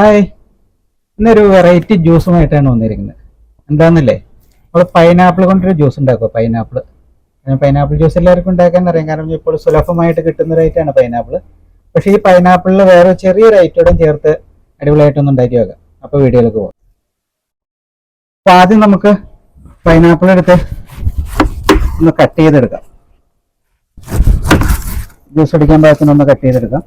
Hi. ഇന്നൊരു variety ജ്യൂസുമായിട്ടാണ് വന്നിരിക്കുന്നത്. എന്താണെന്നല്ലേ നമ്മൾ പൈനാപ്പിൾ കൊണ്ടൊരു ജ്യൂസ് ഉണ്ടാക്കുക പൈനാപ്പിൾ പൈനാപ്പിൾ ജ്യൂസ് എല്ലാവർക്കും ഉണ്ടാക്കാൻ അറിയാം. കാരണം ഇപ്പോൾ സുലഭമായിട്ട് കിട്ടുന്ന ഒരു ഐറ്റമാണ് പൈനാപ്പിൾ പക്ഷേ ഈ പൈനാപ്പിളിൽ വേറെ ചെറിയൊരു ഐറ്റോടും ചേർത്ത് അടിപൊളിയായിട്ടൊന്ന് ഉണ്ടാക്കി വെക്കാം അപ്പോൾ വീഡിയോയിലേക്ക് പോകാം അപ്പോൾ ആദ്യം നമുക്ക് പൈനാപ്പിൾ എടുത്ത് ഒന്ന് കട്ട് ചെയ്തെടുക്കാം. ജ്യൂസ് അടിക്കാൻ പാകത്തിന് ഒന്ന് കട്ട് ചെയ്തെടുക്കാം.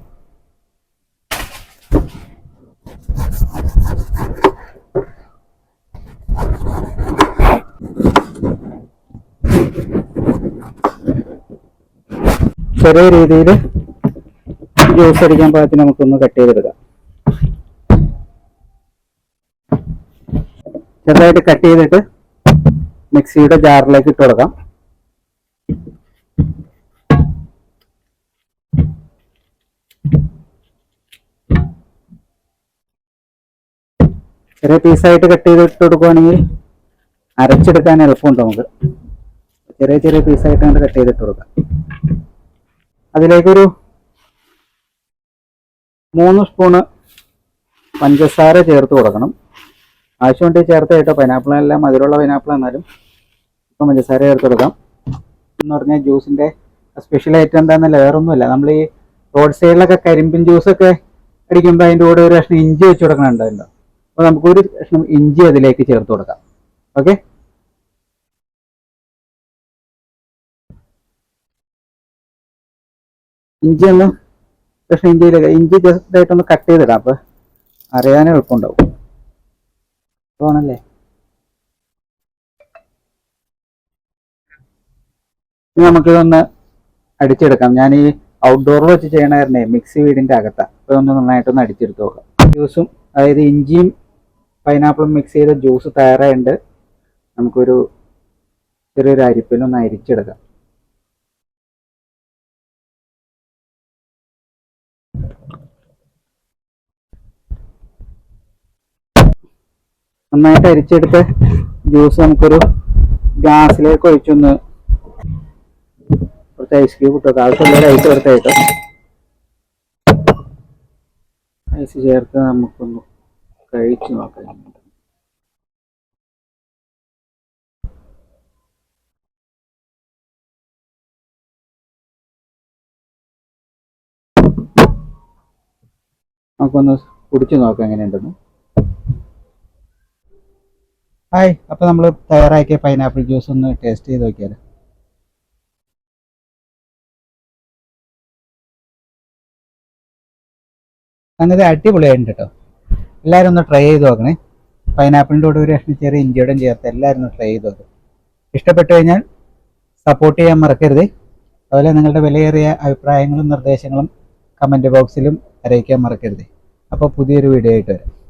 ചെറിയ രീതിയിൽ ജ്യൂസ് അടിക്കാൻ പാകത്തിന് നമുക്കൊന്ന് കട്ട് ചെയ്തെടുക്കാം. ചെറുതായിട്ട് കട്ട് ചെയ്തിട്ട് മിക്സിയുടെ ജാറിലേക്ക് ഇട്ട് കൊടുക്കാം. ചെറിയ പീസായിട്ട് കട്ട് ചെയ്തിട്ട് കൊടുക്കുവാണെങ്കിൽ അരച്ചെടുക്കാൻ എളുപ്പമുണ്ട് നമുക്ക്. ചെറിയ ചെറിയ പീസായിട്ട് അങ്ങനെ കട്ട് ചെയ്തിട്ട് കൊടുക്കാം. അതിലേക്കൊരു മൂന്ന് സ്പൂണ് പഞ്ചസാര ചേർത്ത് കൊടുക്കണം. ആവശ്യമുണ്ടെങ്കിൽ ചേർത്ത് കേട്ടോ. പൈനാപ്പിൾ എല്ലാം മധുരമുള്ള പൈനാപ്പിൾ എന്നാലും ഇപ്പം പഞ്ചസാര ചേർത്ത് കൊടുക്കാം. എന്ന് പറഞ്ഞാൽ ജ്യൂസിന്റെ സ്പെഷ്യൽ ഐറ്റം എന്താണെന്നല്ല വേറൊന്നുമില്ല. നമ്മൾ ഈ റോഡ് സൈഡിലൊക്കെ കരിമ്പിൻ ജ്യൂസൊക്കെ അടിക്കുമ്പോൾ അതിന്റെ കൂടെ ഒരു കഷ്ണം ഇഞ്ചി വെച്ച് കൊടുക്കണുണ്ടല്ലോ അപ്പോൾ നമുക്കൊരു കഷ്ണം ഇഞ്ചി അതിലേക്ക് ചേർത്ത് കൊടുക്കാം. ഓക്കെ ഇഞ്ചി ഒന്ന് പക്ഷെ ഇഞ്ചിയിലേക്ക് ഇഞ്ചി ജസ്റ്റ് ആയിട്ടൊന്ന് കട്ട് ചെയ്തിടാം. അപ്പോൾ അറിയാൻ എളുപ്പമുണ്ടാവും. ആണല്ലേ? ഇനി നമുക്കിതൊന്ന് അടിച്ചെടുക്കാം. ഞാൻ ഈ ഔട്ട്ഡോറിൽ വെച്ച് ചെയ്യണമായിരുന്നേ മിക്സി വീടിന്റെ അകത്താണ് അപ്പോൾ ഒന്ന് നന്നായിട്ടൊന്ന് അടിച്ചെടുത്ത് നോക്കാം. ജ്യൂസും അതായത് ഇഞ്ചിയും പൈനാപ്പിളും മിക്സ് ചെയ്ത ജ്യൂസ് തയ്യാറായിട്ടുണ്ട് നമുക്കൊരു ചെറിയൊരു അരിപ്പിലൊന്ന് അരിച്ചെടുക്കാം. നന്നായിട്ട് അരിച്ചെടുത്ത് ജ്യൂസ് നമുക്കൊരു ഗ്ലാസ്സിലേക്ക് ഒഴിച്ചൊന്ന് കുറച്ച് ഐസ് ക്യൂബ് ഇട്ടോ ആവശ്യമുള്ള ഐസ് കൊടുത്തായിട്ട് ഐസ് ചേർത്ത് നമുക്കൊന്ന് കഴിച്ചു നോക്കാം. നമുക്കൊന്ന് കുടിച്ചു നോക്കാം എങ്ങനെയുണ്ടെന്ന്. ഹായ് അപ്പോൾ നമ്മൾ തയ്യാറാക്കിയ പൈനാപ്പിൾ ജ്യൂസ് ഒന്ന് ടേസ്റ്റ് ചെയ്ത് നോക്കിയാലോ. അങ്ങനെ അടിപൊളിയായിട്ടുണ്ട് കേട്ടോ എല്ലാവരും ഒന്ന് ട്രൈ ചെയ്ത് നോക്കണേ. പൈനാപ്പിളിന്റെ കൂടെ ഒരു കഷ്ണം ചെറിയ ഇഞ്ചിയോടും ചേർത്ത് എല്ലാവരും ഒന്ന് ട്രൈ ചെയ്ത് നോക്കും. ഇഷ്ടപ്പെട്ടു കഴിഞ്ഞാൽ സപ്പോർട്ട് ചെയ്യാൻ മറക്കരുത്. അതുപോലെ നിങ്ങളുടെ വിലയേറിയ അഭിപ്രായങ്ങളും നിർദ്ദേശങ്ങളും കമന്റ് ബോക്സിലും അറിയിക്കാൻ മറക്കരുത്. അപ്പോൾ പുതിയൊരു വീഡിയോ ആയിട്ട് വരാം.